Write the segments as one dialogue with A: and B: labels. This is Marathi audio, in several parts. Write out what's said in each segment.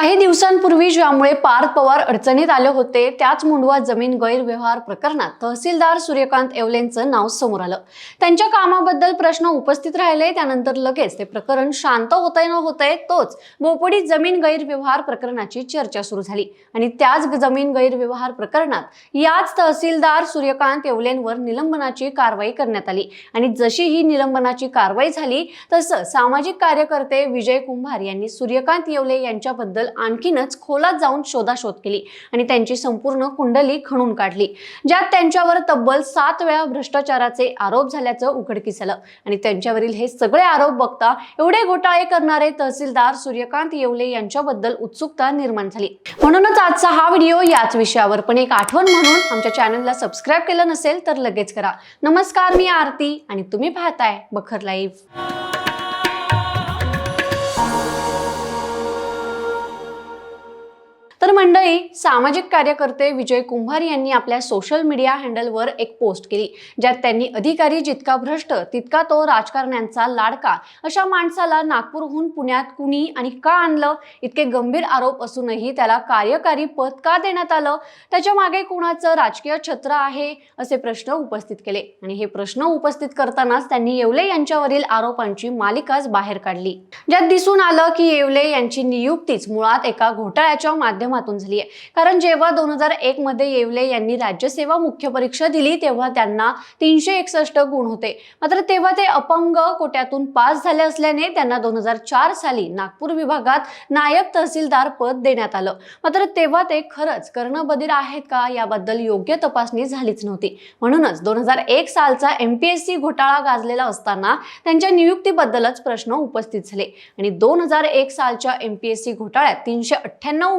A: काही दिवसांपूर्वी ज्यामुळे पार्थ पवार अडचणीत आले होते त्याच मुंडवा जमीन गैरव्यवहार प्रकरणात तहसीलदार सूर्यकांत येवलेंचं नाव समोर आलं. त्यांच्या कामाबद्दल प्रश्न उपस्थित राहिले त्यानंतर लगेच ते प्रकरण शांत होतंय न होतंय तोच बोपडी जमीन गैरव्यवहार प्रकरणाची चर्चा सुरू झाली. आणि त्याच जमीन गैरव्यवहार प्रकरणात याच तहसीलदार सूर्यकांत येवलेंवर निलंबनाची कारवाई करण्यात आली. आणि जशी ही निलंबनाची कारवाई झाली तसं सामाजिक कार्यकर्ते विजय कुंभार यांनी सूर्यकांत येवले यांच्याबद्दल आणखीनच खोलात जाऊन शोधाशोध केली आणि त्यांची संपूर्ण कुंडली खणून काढली ज्यात त्यांच्यावर तब्बल सात वेळा भ्रष्टाचाराचे आरोप झाल्याचं उघडकीस आलं आणि त्यांच्यावरील हे सगळे आरोप बघता एवढे घोटाळे करणारे तहसीलदार सूर्यकांत येवले यांच्याबद्दल उत्सुकता निर्माण झाली. म्हणूनच आजचा हा व्हिडिओ याच विषयावर पण एक आठवण म्हणून आमच्या चॅनलला सबस्क्राईब केलं नसेल तर लगेच करा. नमस्कार मी आरती आणि तुम्ही पाहताय बखर लाईव्ह. तर मंडळी. सामाजिक कार्यकर्ते विजय कुंभार यांनी आपल्या सोशल मीडिया हँडलवर एक पोस्ट केली ज्यात त्यांनी अधिकारी जितका भ्रष्ट तितका तो राजकारण्यांचा लाडका अशा माणसाला नागपूरहून पुण्यात कुणी आणि का आणलं? इतके गंभीर आरोप असूनही त्याला कार्यकारी पद का देण्यात आलं? त्याच्यामागे कुणाचं राजकीय छत्र आहे? असे प्रश्न उपस्थित केले. आणि हे प्रश्न उपस्थित करतानाच त्यांनी येवले यांच्यावरील आरोपांची मालिकाच बाहेर काढली. ज्यात दिसून आलं की येवले यांची नियुक्तीच मुळात एका घोटाळ्याच्या माध्यमात माध्यमातून झाली आहे. कारण जेव्हा दोन हजार एक मध्ये येवले यांनी राज्यसेवा मुख्य परीक्षा दिली तेव्हा त्यांना तीनशे एकसष्ट गुण होते. मात्र तेव्हा ते अपंग कोट्यातून पास झाले असल्याने त्यांना दोन हजार चार साली नागपूर विभागात नायब तहसीलदार पद देण्यात आलं. मात्र तेव्हा ते खरंच कर्णबधीर आहेत का याबद्दल योग्य तपासणी झालीच नव्हती. म्हणूनच दोन हजार एक सालचा एमपीएससी घोटाळा गाजलेला असताना त्यांच्या नियुक्तीबद्दलच प्रश्न उपस्थित झाले. आणि दोन हजार एक सालच्या एमपीएससी घोटाळ्यात तीनशे अठ्ठ्याण्णव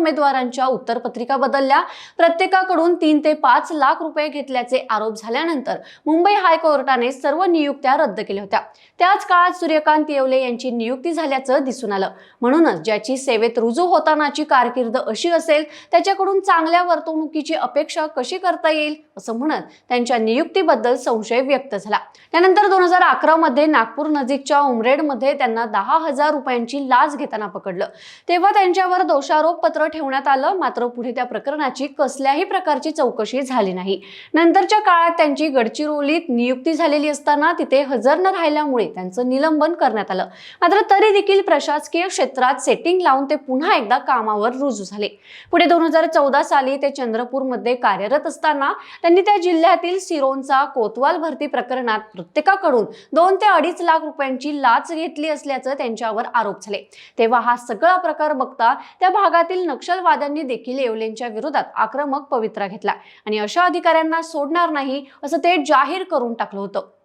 A: उमेदवारांच्या उत्तरपत्रिका बदलल्या. प्रत्येकाकडून तीन ते पाच लाख रुपये घेतल्याचे आरोप झाल्यानंतर मुंबई हायकोर्टाने सर्व नियुक्त्या रद्द केल्या होत्या. त्याच काळात सूर्यकांत येवले यांची नियुक्ती झाल्याचं दिसून आलं. म्हणूनच ज्याची सेवेत रुजू होतानाची कारकीर्द अशी असेल त्याच्याकडून चांगल्या वर्तवणुकीची अपेक्षा कशी करता येईल असं म्हणत त्यांच्या नियुक्तीबद्दल संशय व्यक्त झाला. त्यानंतर दोन हजार अकरा मध्ये नागपूर नजीकच्या उमरेडमध्ये त्यांना दहा हजार रुपयांची लाच घेताना पकडलं. तेव्हा त्यांच्यावर दोषारोप पत्र ठेवण्यात आलं मात्र पुढे त्या प्रकरणाची कसल्याही प्रकारची चौकशी झाली नाही. नंतरच्या काळात त्यांची गडचिरोलीत नियुक्ती झालेली असताना तिथे हजर न राहिल्यामुळे त्यांचं निलंबन करण्यात आलं. मात्र तरी देखील प्रशासकीय क्षेत्रात सेटिंग लावून ते पुन्हा एकदा कामावर रुजू झाले. पुढे दोन हजार चौदा साली ते चंद्रपूरमध्ये कार्यरत असताना त्यांनी त्या जिल्ह्यातील सिरोंचा कोतवाल भरती प्रकरणात प्रत्येकाकडून दोन ते अडीच लाख रुपयांची लाच घेतली असल्याचं त्यांच्यावर आरोप झाले. तेव्हा हा सगळा प्रकार बघता त्या भागातील नक्षलवाद्यांनी देखील येवलेंच्या विरोधात आक्रमक पवित्रा घेतला. आणि अशा अधिकाऱ्यांना सोडणार नाही असं ते जाहीर करून टाकलं होतं.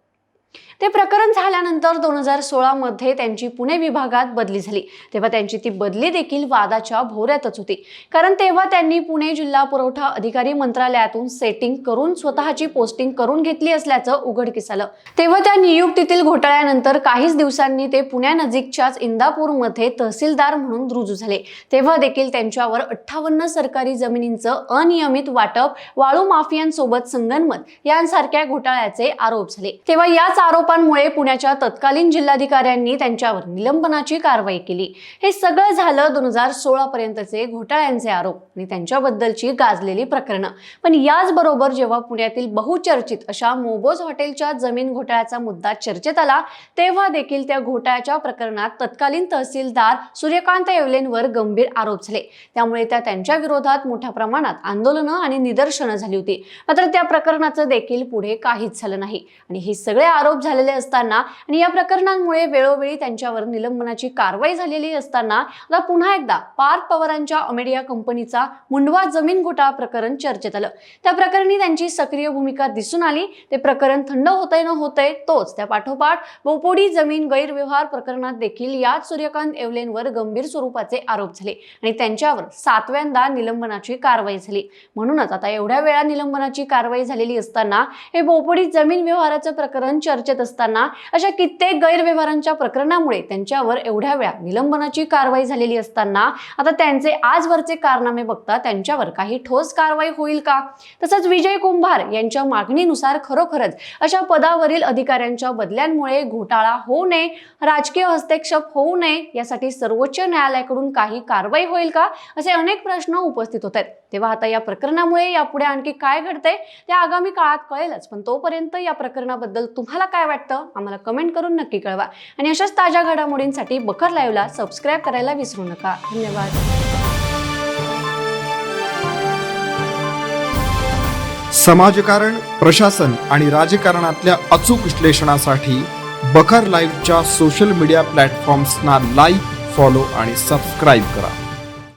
A: ते प्रकरण झाल्यानंतर दोन हजार सोळा मध्ये त्यांची पुणे विभागात बदली झाली. तेव्हा त्यांची ती बदली देखील वादाच्या भोवऱ्यातच होती. कारण तेव्हा त्यांनी पुणे जिल्हा पुरवठा अधिकारी मंत्रालयातून सेटिंग करून स्वतःची पोस्टिंग करून घेतली असल्याचं उघडकीस आलं तेव्हा त्या नियुक्तीतील घोटाळ्यानंतर काहीच दिवसांनी ते पुण्यानजीकच्याच इंदापूरमध्ये तहसीलदार म्हणून रुजू झाले. तेव्हा देखील त्यांच्यावर अठ्ठावन्न सरकारी जमिनींचं अनियमित वाटप वाळू माफियांसोबत संगनमत यांसारख्या घोटाळ्याचे आरोप झाले. तेव्हा याच आरोपांमुळे पुण्याच्या तत्कालीन जिल्हाधिकाऱ्यांनी त्यांच्यावर निलंबनाची कारवाई केली. हे सगळं झालं दोन हजार सोळा पर्यंतचे घोटाळ्यांचे आरोप आणि त्यांच्याबद्दलची गाजलेली प्रकरणं. पण याचबरोबर जेव्हा पुण्यातील बहुचर्चित अशा मोबोज हॉटेलच्या जमीन घोटाळ्याचा मुद्दा चर्चेत आला तेव्हा देखील त्या घोटाळ्याच्या प्रकरणात तत्कालीन तहसीलदार सूर्यकांत येवलेंवर गंभीर आरोप झाले. त्यामुळे त्या त्यांच्या विरोधात मोठ्या प्रमाणात आंदोलनं आणि निदर्शनं झाली होती. मात्र त्या प्रकरणाचं देखील पुढे काहीच झालं नाही. आणि हे सगळे आरोप झालेले असताना आणि या प्रकरणांमुळे वेळोवेळी त्यांच्यावर निलंबनाची कारवाई झालेली असताना आता पुन्हा एकदा पार्थ पवारांच्या अमेडिया कंपनीचा मुंडवा जमीन घोटाळा प्रकरण चर्चेत आलं. त्या प्रकरणी त्यांची सक्रिय भूमिका दिसून आली. ते प्रकरण थंड होतंय न होतंय तोच त्या पाठोपाठ बोपोडी जमीन गैरव्यवहार प्रकरणात देखील याच सूर्यकांत येवलेंवर गंभीर स्वरूपाचे आरोप झाले आणि त्यांच्यावर सातव्यांदा निलंबनाची कारवाई झाली. म्हणूनच आता एवढ्या वेळा निलंबनाची कारवाई झालेली असताना हे बोपोडी जमीन व्यवहाराचं प्रकरण चर्चेत असताना अशा कित्येक गैरव्यवहारांच्या प्रकरणामुळे त्यांच्यावर एवढ्या वेळा निलंबनाची कारवाई झालेली असताना आता त्यांचे आजवरचे कारनामे बघता त्यांच्यावर काही ठोस कारवाई होईल का? तसंच विजय कुंभार यांच्या मागणीनुसार खरोखरच अशा पदावरील अधिकाऱ्यांच्या बदल्यांमुळे घोटाळा होऊ नये राजकीय हस्तक्षेप होऊ नये यासाठी सर्वोच्च न्यायालयाकडून काही कारवाई होईल का? असे अनेक प्रश्न उपस्थित होत आहेत. तेव्हा आता या प्रकरणामुळे यापुढे आणखी काय घडते ते आगामी काळात कळेलच पण तोपर्यंत या प्रकरणाबद्दल तुम्हाला काय वाटतं? आम्हाला कमेंट करून नक्की कळवा. आणि अशाच ताज्या घडामोडींसाठी बखर लाईव्हला सबस्क्राईब करायला विसरू नका. धन्यवाद.
B: समाजकारण प्रशासन आणि राजकारणातल्या अचूक विश्लेषणासाठी बखर लाईव्हच्या सोशल मीडिया प्लॅटफॉर्म्सना लाईक फॉलो आणि सबस्क्राईब करा.